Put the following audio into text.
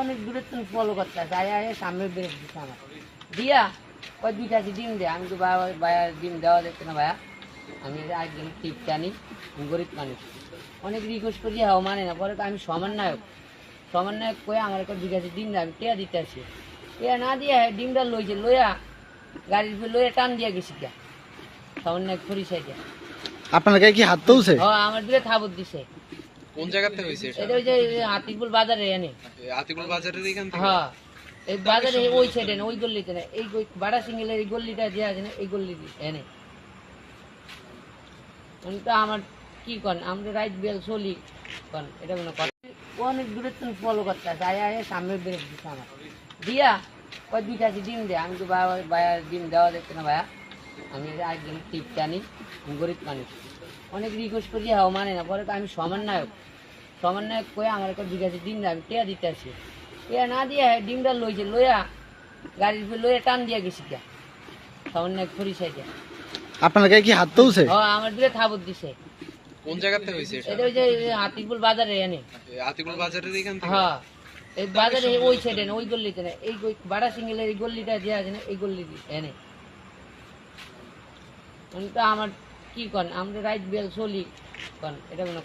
অনেক দূরে তুমি ফলো করতে আছে আয় আয় সামনে ব্রেক দিচ্ছে আমার। দিয়া কয় দুইটা আছে ডিম দে। আমি তো বাবা ভাইয়া ডিম দেওয়া দেখছে না ভাইয়া। আমি একদিন টিপ আমি গরিব মানুষ। অনেক রিকোয়েস্ট করি হ্যাঁ মানে না। পরে তো আমি সমন্বয়ক সমন্বয়ক কয়ে আমার একটা দুই কাছে ডিম দেয় আমি টেয়া দিতে আসি। টেয়া না দিয়ে হ্যাঁ ডিমটা লইছে লইয়া গাড়ির লইয়া টান দিয়ে গেছি কে সমন্বয়ক পরিচয় দিয়ে। আপনার গায়ে কি হাত তুলছে? ও আমার দিকে থাবত দিছে। কোন জায়গাতে হয়েছে এটা? ওই যে হাতিপুর বাজারে এনে। আতিকুল বাজারের এখান থেকে? হ্যাঁ এই বাজারে ওই সাইডে না ওই গল্লিতে না এই বাড়া সিঙ্গেলের এই গল্লিটা যে আছে না এই গল্লি এনে। তো আমার কি আমরা রাইট বেল চলি কন এটা কোনো কথা অনেক দূরে তুমি ফলো করতে আছে আয় আয় সামনে ব্রেক দিচ্ছে আমার। দিয়া ওই দুইটা ডিম দে আমি তো বাবা ভাইয়া ডিম দেওয়া দেখছে না ভাইয়া। আমি একদিন টিপ টানি গরিব মানুষ। অনেক রিকোয়েস্ট করি হ্যাঁ মানে না। পরে তো আমি সমন্বয়ক সমন্বয়ক কয়ে আমার একটা কাছে ডিম দেয় আমি টেয়া দিতে আসি। টেয়া না দিয়ে হ্যাঁ ডিমটা লইছে লইয়া গাড়ির উপর লইয়া টান দিয়ে গেছি কে সমন্বয়ক পরিচয় দিয়ে আপনার গায়ে কি হাত তুলছে? ও আমার দিকে থাবত দিছে। কোন জায়গাতে হয়েছে এটা? এটা ওই যে হাতিপুর বাজারে এনে। আতিকুল বাজারের এখান থেকে? হ্যাঁ এই বাজারে ওই সাইডে না ওই গল্লিতে না। এই ওই বাড়া সিঙ্গেলের এই গল্লিটা যে আছে না এই গল্লি এনে। আমার কি কন? আমরা রাইট বেল চলি কন এটা কোনো